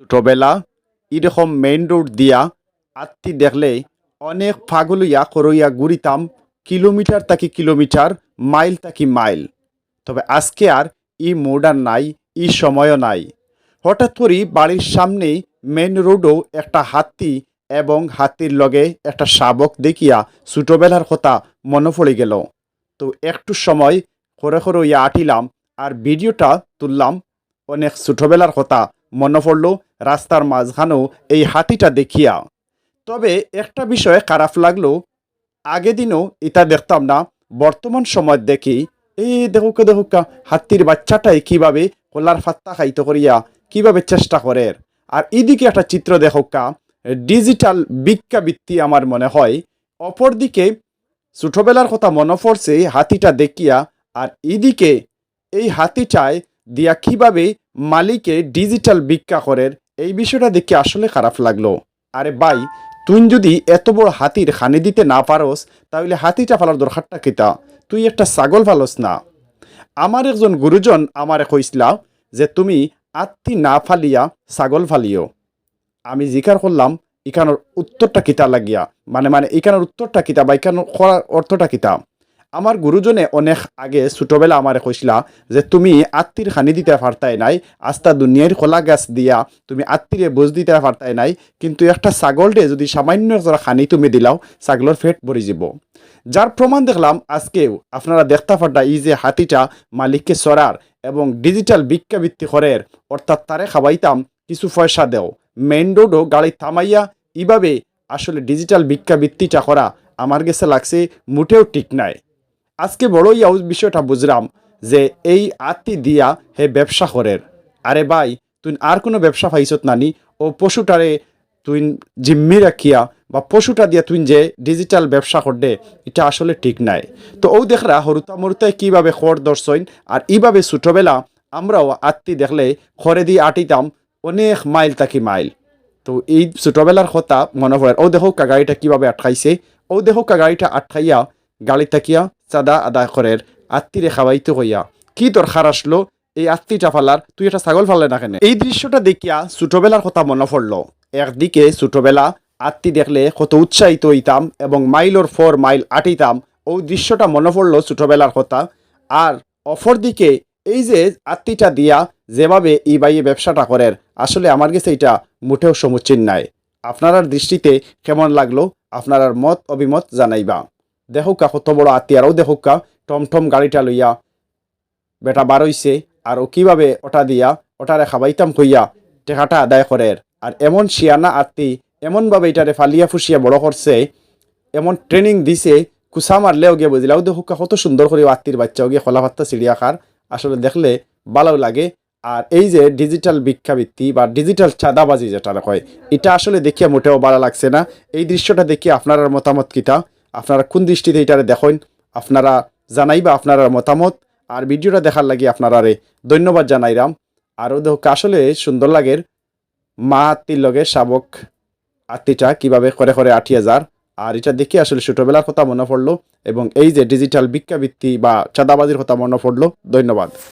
ছোটোবেলা এরকম main road দিয়া আত্মি দেখলে অনেক ফাগলইয়া করইয়া ঘুরিতাম কিলোমিটার তাকি কিলোমিটার, মাইল তাকি মাইল। তবে আজকে আর ই মোডার নাই, ই সময়ও নাই। হঠাৎ করি বাড়ির সামনেই মেন রোডও একটা হাতি এবং হাতির লগে একটা শাবক দেখিয়া ছোটোবেলার কথা মনে পড়ে গেল। তো একটু সময় করে করে ইয়া আটিলাম আর ভিডিওটা তুললাম অনেক ছোটোবেলার কথা মনে পড়ল রাস্তার মাঝখানেও এই হাতিটা দেখিয়া। তবে একটা বিষয়ে খারাপ লাগল, আগে দিনও এটা দেখতাম না, বর্তমান সময় দেখি, এই দেখুক দেখুক হাতির বাচ্চাটাই কীভাবে কলার ফাত্তা খাইতে করিয়া কীভাবে চেষ্টা করে। আর এদিকে একটা চিত্র দেখুকা, ডিজিটাল বিজ্ঞাবৃত্তি আমার মনে হয়। অপরদিকে ছোটোবেলার কথা মনে পড়ছে, হাতিটা দেখিয়া, আর এদিকে এই হাতিটায় দিয়া কীভাবে মালিকে ডিজিটাল ভিক্ষা করের? এই বিষয়টা দেখে আসলে খারাপ লাগল। আরে ভাই, তুই যদি এত বড় হাতির খানি দিতে না পারস, তাহলে হাতিটা ফালার দরকারটা কিতা? তুই একটা ছাগল ফালস না। আমার একজন গুরুজন আমারে কইসলা যে তুমি আত্মি না ফালিয়া ছাগল ফালিও। আমি জিকার করলাম ইখানোর উত্তরটা কিতা লাগিয়া? মানে মানে ইখানোর উত্তরটা কিতা বা ইখানোর অর্থটা কিতা? আমার গুরুজনে অনেক আগে ছোটোবেলা আমারে কইসলা যে তুমি আত্মীর খানি দিতে পারতাই নাই আস্তা দুনিয়ার খোলা গাছ দিয়া, তুমি আত্মীরে বোঝ দিতে পারতাই নাই, কিন্তু একটা ছাগলটে যদি সামান্য খানি তুমি দিলাও ছাগলের ফেট ভরি যাব। যার প্রমাণ দেখলাম আজকেও, আপনারা দেখতে পারটা এই যে হাতিটা মালিককে সরার এবং ডিজিটাল ভিক্ষাবৃত্তি করের অর্থাৎ তারে খাবাইতাম কিছু পয়সা দেও। মেইন রোডও গাড়ি থামাইয়া এইভাবে আসলে ডিজিটাল ভিক্ষাবৃত্তিটা করা আমার কাছে লাগছে, মোটেও ঠিক নাই। আজকে বড়ই আউজ বিষয়টা বুঝলাম যে এই আত্মি দিয়া হে ব্যবসা করের। আরে ভাই, তুই আর কোনো ব্যবসা পাইছত নানি? ও পশুটারে তুই জিম্মি রাখিয়া বা পশুটা দিয়া তুই যে ডিজিটাল ব্যবসা করবে এটা আসলে ঠিক নাই। তো ও দেখরা হরুতা মরুতায় কীভাবে খড় দর্শন আর এইভাবে ছোটোবেলা আমরাও আত্মি দেখলে খড়ে দিয়ে আটিতাম অনেক মাইল তাকি মাইল। তো এই ছোটোবেলার কথা মনে পড়ে ও দেখো কা গাড়িটা কীভাবে আটকাইছে? ও দেখো কা গাড়িটা আটকাইয়া গাড়ি তাকিয়া চাঁদা আদায় করের আত্মীরে খাওয়াইতে হইয়া। কি দরকার আসলো? এই আত্মীটা ফালার তুই এটা ছাগল ফালে না কেন? এই দৃশ্যটা দেখিয়া ছোটবেলার কথা মনে পড়ল। একদিকে ছোটবেলা আত্মী দেখলে কত উৎসাহিত হইতাম এবং মাইলর ফোর মাইল আটিতাম ওই দৃশ্যটা মনে পড়ল ছোটবেলার কথা। আর অপরদিকে এই যে আত্মীটা দিয়া যেভাবে এই বাইয়ে ব্যবসাটা করের, আসলে আমার কাছে এটা মুঠেও সমুচীন নাই। আপনার দৃষ্টিতে কেমন লাগল? আপনার মত, অভিমত জানাইবা। দেখুকা কত বড় আত্মীয়ারাও দেখুকা টমটম গাড়িটা লইয়া বেটা বারইছে আর ও কীভাবে ওটা দিয়া ওটারে খাবাইতাম কইয়া টেকাটা আদায় করের আর এমন শিয়ানা আত্মি এমনভাবে এটারে ফালিয়া ফুসিয়া বড় করছে এমন ট্রেনিং দিছে কুসা মারলেও গিয়ে বুঝলাও দেখুকা কত সুন্দর করে আত্মীর বাচ্চাও গিয়ে খোলাপাত্তা চিড়িয়াখার আসলে দেখলে ভালো লাগে। আর এই যে ডিজিটাল ভিক্ষাবৃত্তি বা ডিজিটাল চাঁদাবাজি যেটা হয় এটা আসলে দেখিয়া মোটেও ভালো লাগছে না। এই দৃশ্যটা দেখিয়ে আপনার মতামত কিতা? আপনারা কোন দৃষ্টিতে এটারে দেখেন? আপনারা জানাইবা আপনার মতামত, আর ভিডিওটা দেখার লাগি আপনারারে ধন্যবাদ জানাইরাম। আরও দেখো আসলে সুন্দর লাগের, মা আত্মীর লগে শাবক আত্মীটা কীভাবে করে করে আটি হাজার আর এটা দেখে আসলে ছোটোবেলার কথা মনে পড়ল, এবং এই যে ডিজিটাল ভিক্ষাবৃত্তি বা চাঁদাবাজির কথা মনে পড়ল। ধন্যবাদ।